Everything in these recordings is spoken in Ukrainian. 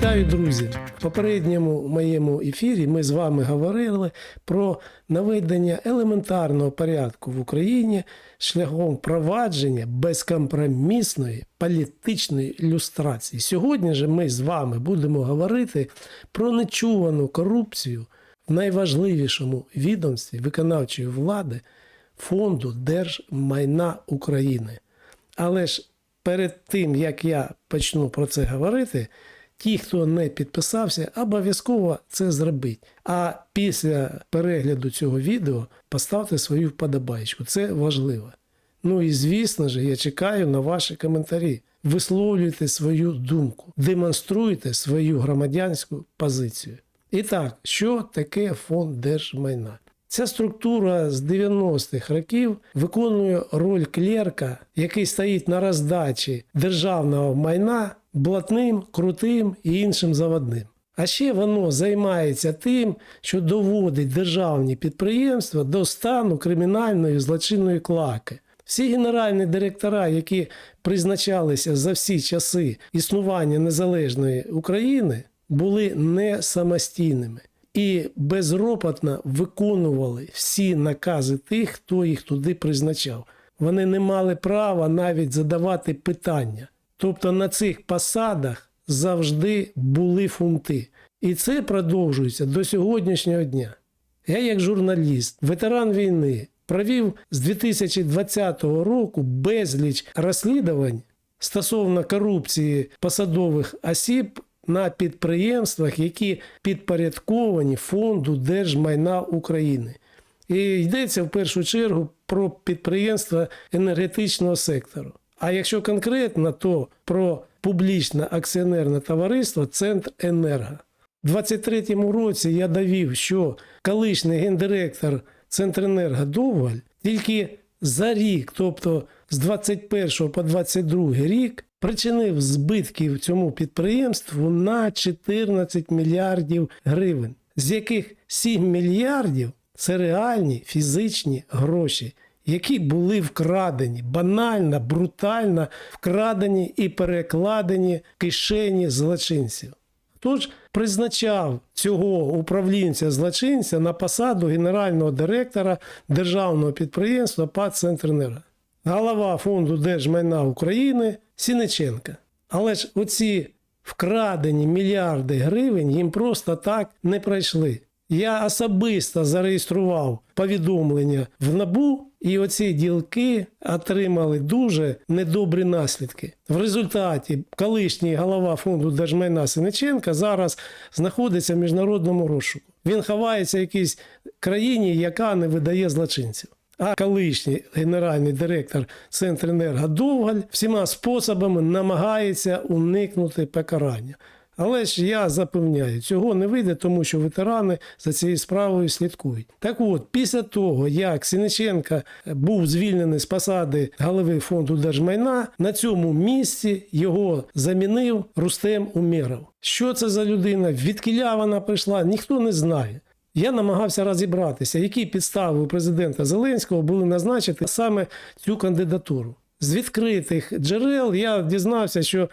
Вітаю, друзі! В попередньому моєму ефірі ми з вами говорили про наведення елементарного порядку в Україні шляхом впровадження безкомпромісної політичної ілюстрації. Сьогодні же ми з вами будемо говорити про нечувану корупцію в найважливішому відомстві виконавчої влади Фонду держмайна України. Але ж перед тим, як я почну про це говорити, ті, хто не підписався, обов'язково це зробіть. А після перегляду цього відео поставте свою вподобайку. Це важливо. Ну і звісно ж, я чекаю на ваші коментарі. Висловлюйте свою думку, демонструйте свою громадянську позицію. І так, що таке фонд держмайна? Ця структура з 90-х років виконує роль клерка, який стоїть на роздачі державного майна блатним, крутим і іншим заводним. А ще воно займається тим, що доводить державні підприємства до стану кримінальної злочинної клаки. Всі генеральні директора, які призначалися за всі часи існування незалежної України, були не самостійними і безропотно виконували всі накази тих, хто їх туди призначав. Вони не мали права навіть задавати питання. Тобто на цих посадах завжди були фунти. І це продовжується до сьогоднішнього дня. Я, як журналіст, ветеран війни, провів з 2020 року безліч розслідувань стосовно корупції посадових осіб на підприємствах, які підпорядковані Фонду держмайна України. І йдеться в першу чергу про підприємства енергетичного сектору. А якщо конкретно, то про публічне акціонерне товариство Центр Енерго. У 2023 році я довів, що колишній гендиректор Центренерго Довгаль тільки за рік, тобто з 21 по 22 рік, причинив збитків цьому підприємству на 14 мільярдів гривень, з яких 7 мільярдів це реальні фізичні гроші, які були вкрадені, банально, брутально вкрадені і перекладені кишені злочинців. Тож призначав цього управлінця злочинця на посаду генерального директора державного підприємства ПАД «Центренерго». Голова фонду держмайна України Сіниченка. Але ж оці вкрадені мільярди гривень їм просто так не пройшли. Я особисто зареєстрував повідомлення в НАБУ, і оці ділки отримали дуже недобрі наслідки. В результаті колишній голова фонду держмайна Синиченка зараз знаходиться в міжнародному розшуку. Він ховається в якійсь країні, яка не видає злочинців. А колишній генеральний директор Центренерго Довгаль всіма способами намагається уникнути покарання. Але ж я запевняю, цього не вийде, тому що ветерани за цією справою слідкують. Так от, після того, як Сіниченка був звільнений з посади голови фонду держмайна, на цьому місці його замінив Рустем Умєров. Що це за людина? Відкіля вона прийшла, ніхто не знає. Я намагався розібратися, які підстави у президента Зеленського були назначити саме цю кандидатуру. З відкритих джерел я дізнався, що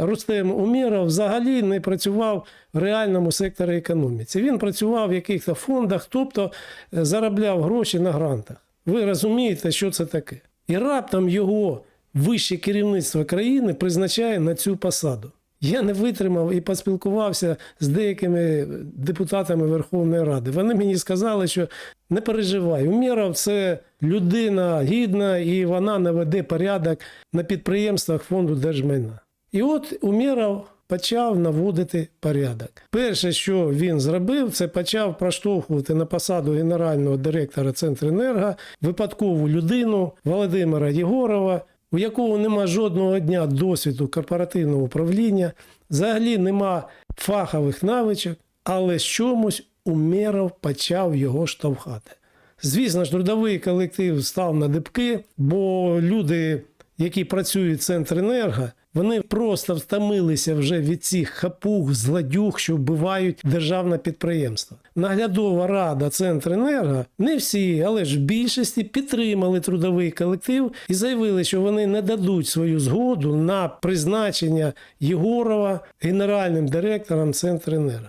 Рустем Умєров взагалі не працював в реальному секторі економіці. Він працював в якихось фондах, тобто е, заробляв гроші на грантах. Ви розумієте, що це таке? І раптом його вище керівництво країни призначає на цю посаду. Я не витримав і поспілкувався з деякими депутатами Верховної Ради. Вони мені сказали, що не переживай, Умєров – це людина гідна і вона наведе порядок на підприємствах фонду держмайна. І от Умєров почав наводити порядок. Перше, що він зробив, це почав проштовхувати на посаду генерального директора Центренерго випадкову людину Володимира Єгорова, у якого нема жодного дня досвіду корпоративного управління, взагалі нема фахових навичок, але з чомусь Умєров почав його штовхати. Звісно ж, трудовий колектив став на дибки, бо люди, які працюють в Центренерго, Вони просто втомилися вже від цих хапуг, зладюг, що вбивають державне підприємство. Наглядова рада Центренерго, не всі, але ж в більшості підтримали трудовий колектив і заявили, що вони не дадуть свою згоду на призначення Єгорова генеральним директором Центренерго.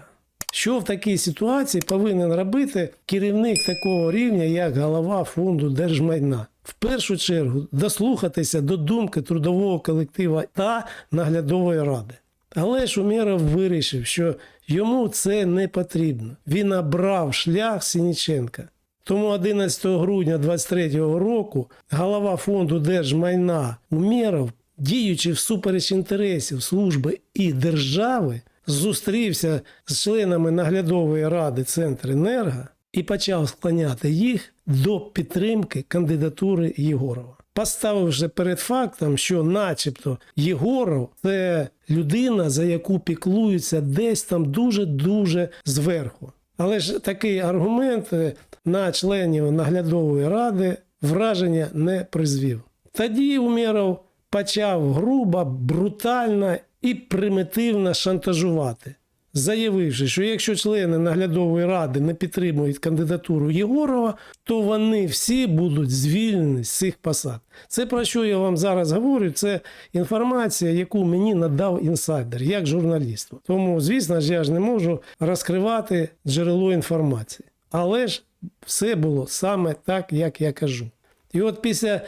Що в такій ситуації повинен робити керівник такого рівня, як голова фонду держмайна? В першу чергу дослухатися до думки трудового колектива та наглядової ради. Але ж Умєров вирішив, що йому це не потрібно. Він обрав шлях Сініченка. Тому 11 грудня 2023 року голова фонду держмайна Умєров, діючи всупереч інтересів служби і держави, зустрівся з членами наглядової ради Центренерго і почав склоняти їх до підтримки кандидатури Єгорова. Поставивши перед фактом, що начебто Єгоров це людина, за яку піклуються десь там дуже-дуже зверху. Але ж такий аргумент е, на членів наглядової ради враження не призвів. Тоді Умєров почав грубо, брутально і примітивно шантажувати, заявивши, що якщо члени наглядової ради не підтримують кандидатуру Єгорова, то вони всі будуть звільнені з цих посад. Це про що я вам зараз говорю, це інформація, яку мені надав інсайдер як журналісту. Тому, звісно ж, я ж не можу розкривати джерело інформації. Але ж все було саме так, як я кажу. І от після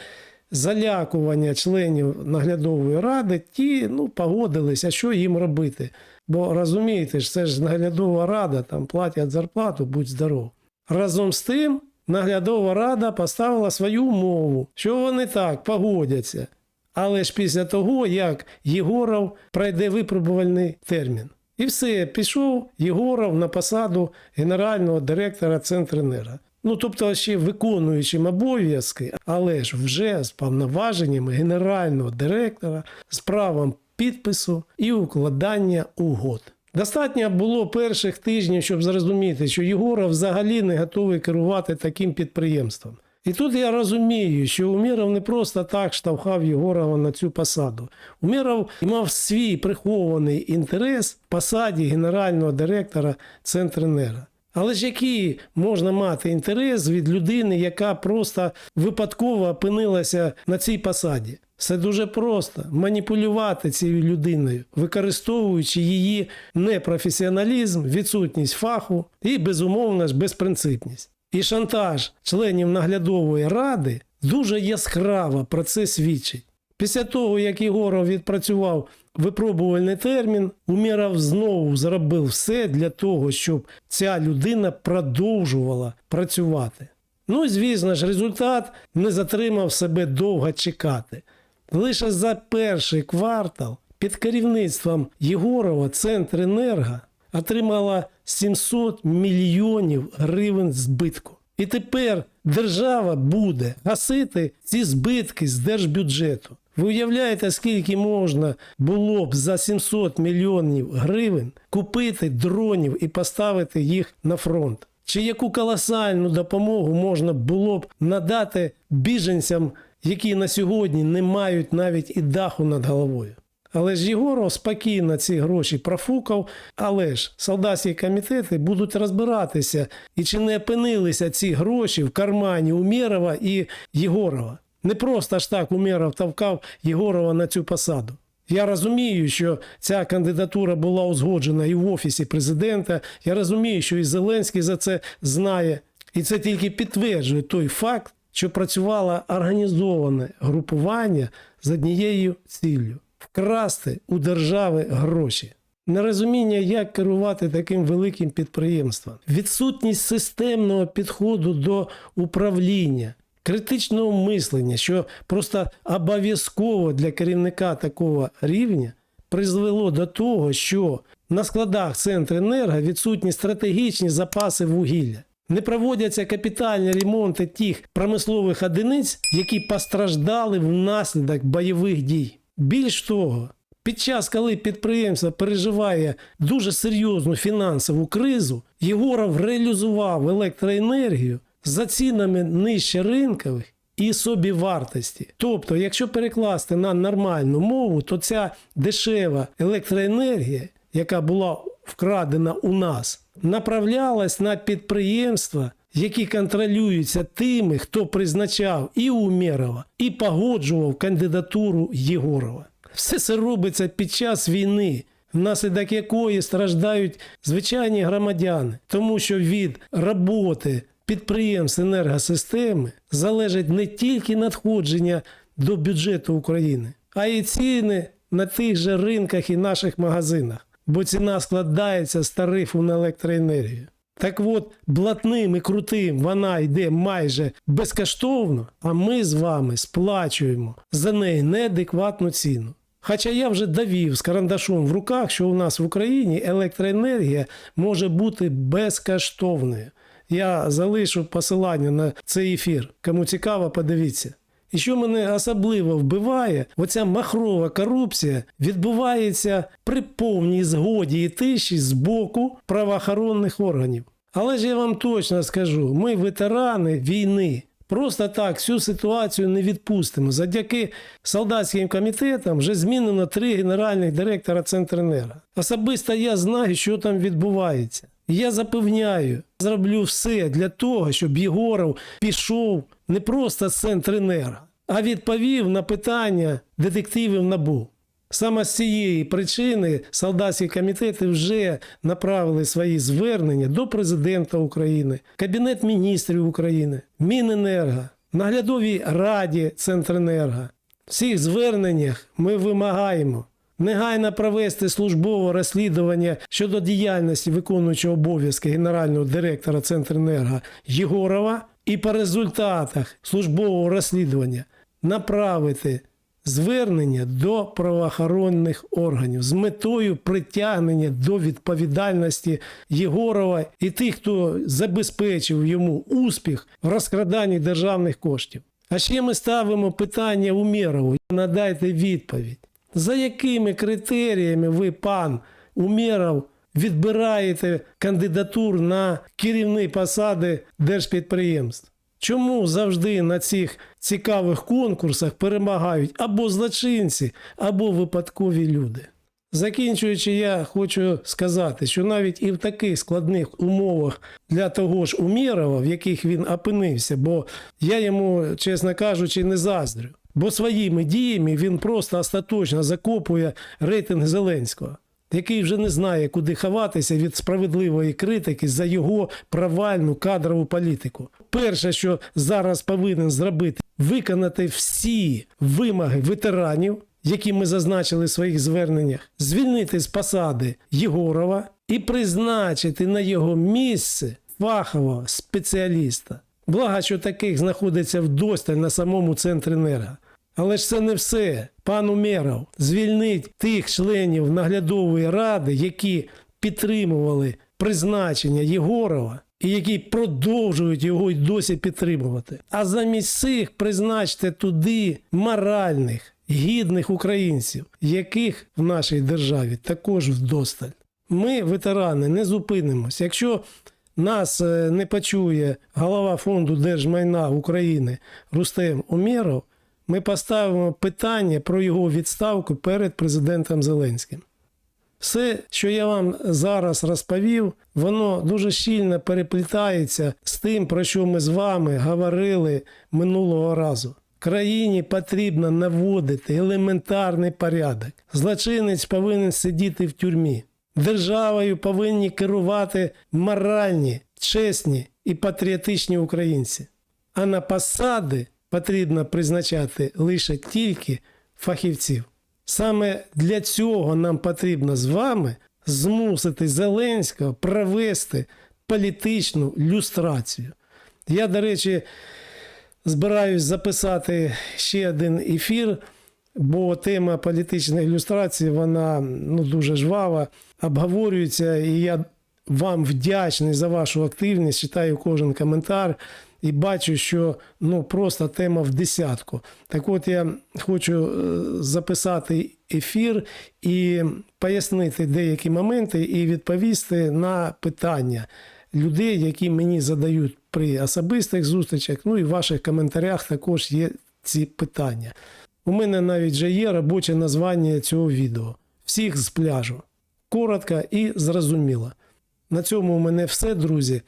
залякування членів наглядової ради, ті ну, погодилися, що їм робити. Бо розумієте ж, це ж наглядова рада, там платять зарплату, будь здоров. Разом з тим, наглядова рада поставила свою умову, що вони так погодяться. Але ж після того, як Єгоров пройде випробувальний термін. І все, пішов Єгоров на посаду генерального директора Центренерго. Ну, тобто ще виконуючим обов'язки, але ж вже з повноваженнями генерального директора, з правом підпису і укладання угод. Достатньо було перших тижнів, щоб зрозуміти, що Єгоров взагалі не готовий керувати таким підприємством. І тут я розумію, що Умєров не просто так штовхав Єгорова на цю посаду. Умєров мав свій прихований інтерес в посаді генерального директора Центренера. Але ж який можна мати інтерес від людини, яка просто випадково опинилася на цій посаді? Все дуже просто маніпулювати цією людиною, використовуючи її непрофесіоналізм, відсутність фаху і, безумовно ж, безпринципність. І шантаж членів наглядової ради дуже яскраво про це свідчить. Після того, як Єгоров відпрацював випробувальний термін, Умєров знову зробив все для того, щоб ця людина продовжувала працювати. Ну і звісно ж, результат не затримав себе довго чекати. Лише за перший квартал під керівництвом Єгорова Центренерго отримала 700 мільйонів гривень збитку. І тепер держава буде гасити ці збитки з держбюджету. Ви уявляєте, скільки можна було б за 700 мільйонів гривень купити дронів і поставити їх на фронт? Чи яку колосальну допомогу можна було б надати біженцям, які на сьогодні не мають навіть і даху над головою? Але ж Єгоров спокійно ці гроші профукав, але ж солдатські комітети будуть розбиратися, і чи не опинилися ці гроші в кармані Умєрова і Єгорова. Не просто ж так Умєров тавкав Єгорова на цю посаду. Я розумію, що ця кандидатура була узгоджена і в офісі президента. Я розумію, що і Зеленський за це знає. І це тільки підтверджує той факт, що працювало організоване групування з однією ціллю вкрасти у держави гроші. Нерозуміння, як керувати таким великим підприємством, відсутність системного підходу до управління, критичного мислення, що просто обов'язково для керівника такого рівня призвело до того, що на складах Центренерго відсутні стратегічні запаси вугілля. Не проводяться капітальні ремонти тих промислових одиниць, які постраждали внаслідок бойових дій. Більш того, під час, коли підприємство переживає дуже серйозну фінансову кризу, Єгоров реалізував електроенергію за цінами нижче ринкових і собівартості. Тобто, якщо перекласти на нормальну мову, то ця дешева електроенергія, яка була вкрадена у нас, направлялась на підприємства, які контролюються тими, хто призначав і Умєрова, і погоджував кандидатуру Єгорова. Все це робиться під час війни, внаслідок якої страждають звичайні громадяни, тому що від роботи підприємств енергосистеми залежить не тільки надходження до бюджету України, а й ціни на тих же ринках і наших магазинах, бо ціна складається з тарифу на електроенергію. Так от, блатним і крутим вона йде майже безкоштовно, а ми з вами сплачуємо за неї неадекватну ціну. Хоча я вже довів з карандашом в руках, що у нас в Україні електроенергія може бути безкоштовною. Я залишу посилання на цей ефір. Кому цікаво, подивіться. І що мене особливо вбиває, оця махрова корупція відбувається при повній згоді і тиші з боку правоохоронних органів. Але ж я вам точно скажу: ми ветерани війни. Просто так всю ситуацію не відпустимо. Завдяки солдатським комітетам вже змінено три генеральних директора Центренерго. Особисто я знаю, що там відбувається. Я запевняю, зроблю все для того, щоб Єгоров пішов не просто з Центренерго, а відповів на питання детективів НАБУ. Саме з цієї причини солдатські комітети вже направили свої звернення до президента України, Кабінет міністрів України, Міненерго, наглядовій раді Центренерго. В цих зверненнях ми вимагаємо негайно провести службове розслідування щодо діяльності виконуючого обов'язки генерального директора Центренерго Єгорова і по результатах службового розслідування направити звернення до правоохоронних органів з метою притягнення до відповідальності Єгорова і тих, хто забезпечив йому успіх в розкраданні державних коштів. А ще ми ставимо питання Умєрову. Надайте відповідь. За якими критеріями ви, пан Умєров, відбираєте кандидатур на керівні посади держпідприємств? Чому завжди на цих цікавих конкурсах перемагають або злочинці, або випадкові люди? Закінчуючи, я хочу сказати, що навіть і в таких складних умовах для того ж Умєрова, в яких він опинився, бо я йому, чесно кажучи, не заздрю. Бо своїми діями він просто остаточно закопує рейтинг Зеленського, який вже не знає, куди ховатися від справедливої критики за його провальну кадрову політику. Перше, що зараз повинен зробити, виконати всі вимоги ветеранів, які ми зазначили в своїх зверненнях, звільнити з посади Єгорова і призначити на його місце фахового спеціаліста. Благо, що таких знаходиться вдосталь на самому центрі енерго. Але ж це не все. Пан Умєров звільнить тих членів наглядової ради, які підтримували призначення Єгорова і які продовжують його й досі підтримувати. А замість цих призначте туди моральних, гідних українців, яких в нашій державі також вдосталь. Ми, ветерани, не зупинимось. Якщо нас е, не почує голова фонду держмайна України Рустем Умєров, ми поставимо питання про його відставку перед президентом Зеленським. Все, що я вам зараз розповів, воно дуже щільно переплітається з тим, про що ми з вами говорили минулого разу. Країні потрібно наводити елементарний порядок. Злочинець повинен сидіти в тюрмі. Державою повинні керувати моральні, чесні і патріотичні українці. А на посади потрібно призначати лише тільки фахівців. Саме для цього нам потрібно з вами змусити Зеленського провести політичну люстрацію. Я, до речі, збираюсь записати ще один ефір, бо тема політичної ілюстрації вона ну, дуже жвава, обговорюється, і я вам вдячний за вашу активність. Читаю кожен коментар і бачу, що ну просто тема в десятку. Так от я хочу е, записати ефір і пояснити деякі моменти і відповісти на питання. людей, які мені задають при особистих зустрічах. Ну і в ваших коментарях також є ці питання. У мене навіть вже є робоче названня цього відео. Всіх з пляжу. Коротко і зрозуміло. На цьому у мене все, друзі.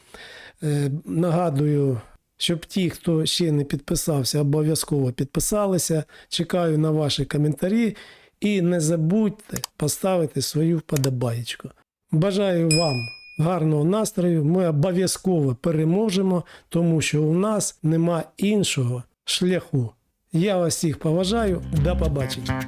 Е, Нагадую, щоб ті, хто ще не підписався, обов'язково підписалися. Чекаю на ваші коментарі. І не забудьте поставити свою вподобаєчку. Бажаю вам гарного настрою. Ми обов'язково переможемо, тому що у нас нема іншого шляху. Я вас всіх поважаю. До побачення.